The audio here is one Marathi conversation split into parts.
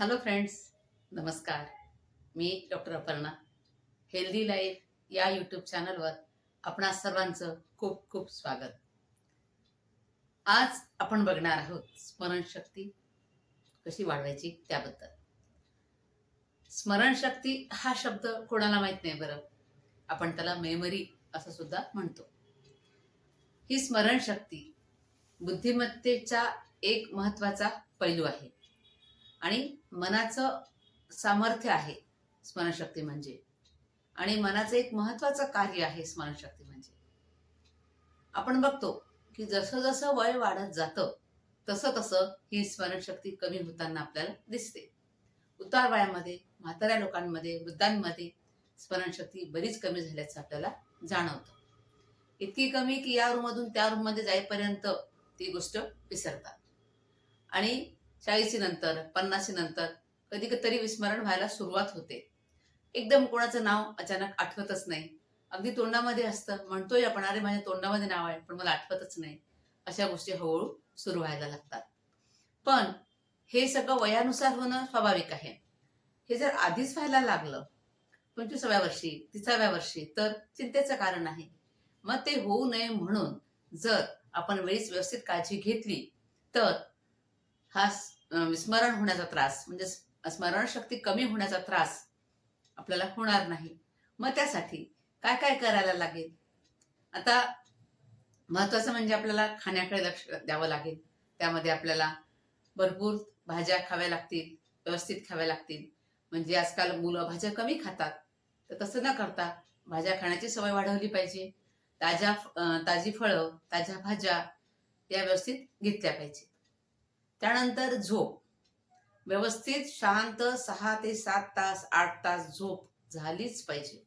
हॅलो फ्रेंड्स नमस्कार. मी डॉक्टर अपर्णा. हेल्दी लाईफ या यूट्यूब चॅनलवर आपणा सर्वांचं खूप खूप स्वागत. आज आपण बघणार आहोत स्मरणशक्ती कशी वाढवायची त्याबद्दल. स्मरणशक्ती हा शब्द कोणाला माहीत नाही बरं? आपण त्याला मेमरी असं सुद्धा म्हणतो. ही स्मरणशक्ती बुद्धिमत्तेचा एक महत्त्वाचा पैलू आहे. आणि मनाचं सामर्थ्य आहे स्मरणशक्ती म्हणजे. आणि मनाचं एक महत्वाचं कार्य आहे स्मरणशक्ती म्हणजे. आपण बघतो की जसं जसं वय वाढत जातं तसं तसं ही स्मरणशक्ती कमी होताना आपल्याला दिसते. उतार वयामध्ये म्हाताऱ्या लोकांमध्ये वृद्धांमध्ये स्मरणशक्ती बरीच कमी झाल्याचं आपल्याला जाणवतं. इतकी कमी की या रूममधून त्या रूममध्ये जाईपर्यंत ती गोष्ट विसरतात. आणि चाळीसी नंतर पन्नासी नंतर कधी तरी विस्मरण व्हायला सुरुवात होते. एकदम कोणाचं नाव अचानक आठवतच नाही. अगदी तोंडामध्ये असतं म्हणतोय आपण अरे माझ्या तोंडामध्ये नाव आहे पण मला आठवतच नाही. अशा गोष्टी हळूहळू सुरू व्हायला लागतात. पण हे सगळं वयानुसार होणं स्वाभाविक आहे. हे जर आधीच व्हायला लागलं पंचवीसाव्या वर्षी तिसाव्या वर्षी तर चिंतेचं कारण आहे मग ते होऊ नये म्हणून जर आपण वेळीच व्यवस्थित काळजी घेतली तर हा विस्मरण होण्याचा त्रास म्हणजे स्मरणशक्ती कमी होण्याचा त्रास आपल्याला होणार नाही. मग त्यासाठी काय काय करायला लागेल? आता महत्वाचं म्हणजे आपल्याला खाण्याकडे लक्ष द्यावं लागेल. त्यामध्ये आपल्याला भरपूर भाज्या खाव्या लागतील व्यवस्थित खाव्या लागतील. म्हणजे आजकाल मुलं भाज्या कमी खातात. तर तसं न करता भाज्या खाण्याची सवय वाढवली पाहिजे. ताज्या ताजी फळं ताज्या भाज्या या व्यवस्थित घेतल्या पाहिजे. त्यानंतर झोप. व्यवस्थित शांत सहा ते सात तास आठ तास झोप झालीच पाहिजे.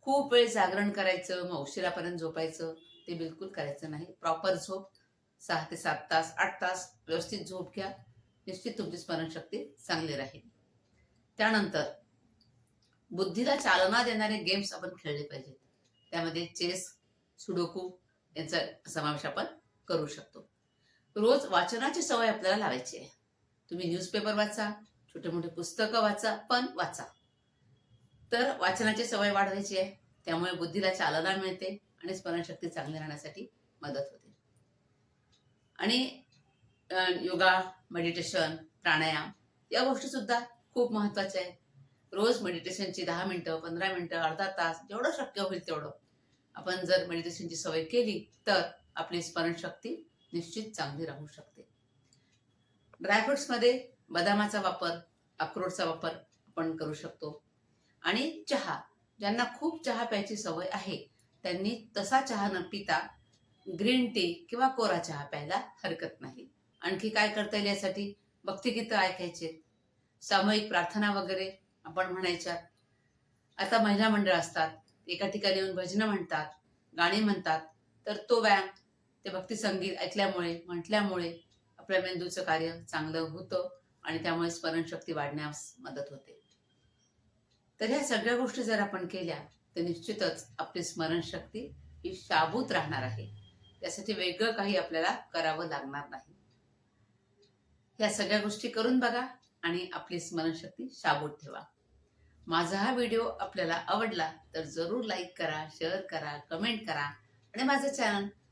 खूप वेळ जागरण करायचं मग उशिरापर्यंत झोपायचं ते बिलकुल करायचं नाही. प्रॉपर झोप सहा ते सात तास आठ तास व्यवस्थित झोप घ्या. निश्चित तुमची स्मरणशक्ती चांगली राहील. त्यानंतर बुद्धीला चालना देणारे गेम्स आपण खेळले पाहिजेत. त्यामध्ये चेस सुडोकू यांचा समावेश आपण करू शकतो. रोज वाचनाची सवय आपल्याला लावायची आहे. तुम्ही न्यूजपेपर वाचा छोटे मोठे पुस्तकं वाचा पण वाचा. तर वाचनाची सवय वाढवायची आहे. त्यामुळे बुद्धीला चालना मिळते आणि स्मरणशक्ती चांगली राहण्यासाठी मदत होते. आणि योगा मेडिटेशन प्राणायाम या गोष्टी सुद्धा खूप महत्त्वाच्या आहेत. रोज मेडिटेशनची दहा मिनिटं पंधरा मिनिटं अर्धा तास जेवढं शक्य होईल तेवढं. आपण जर मेडिटेशनची सवय केली तर आपली स्मरणशक्ती निश्चित चांगली राहू शकते. ड्रायफ्रुट्समध्ये बदामाचा वापर अक्रोडचा वापर आपण करू शकतो. आणि चहा ज्यांना खूप चहा प्यायची सवय आहे त्यांनी तसा चहा न पिता ग्रीन टी किंवा कोरा चहा प्यायला हरकत नाही. आणखी काय करता येईल यासाठी? भक्तिगीतं ऐकायचे सामूहिक प्रार्थना वगैरे आपण म्हणायच्या. आता महिला मंडळ असतात एका ठिकाणी येऊन भजनं म्हणतात गाणी म्हणतात तर तो व्यायाम ते भक्ती संगीत ऐकल्यामुळे म्हटल्यामुळे आपल्या मेंदूचं कार्य चांगलं होतं आणि त्यामुळे स्मरणशक्ती वाढण्यास मदत होते. तर ह्या सगळ्या गोष्टी जर आपण केल्या तर निश्चितच आपली स्मरणशक्ती ही शाबूत राहणार आहे. त्यासाठी वेगळं काही आपल्याला करावं लागणार नाही. या सगळ्या गोष्टी करून बघा आणि आपली स्मरणशक्ती शाबूत ठेवा. माझा हा व्हिडिओ आपल्याला आवडला तर जरूर लाईक करा शेअर करा कमेंट करा आणि माझं चॅनल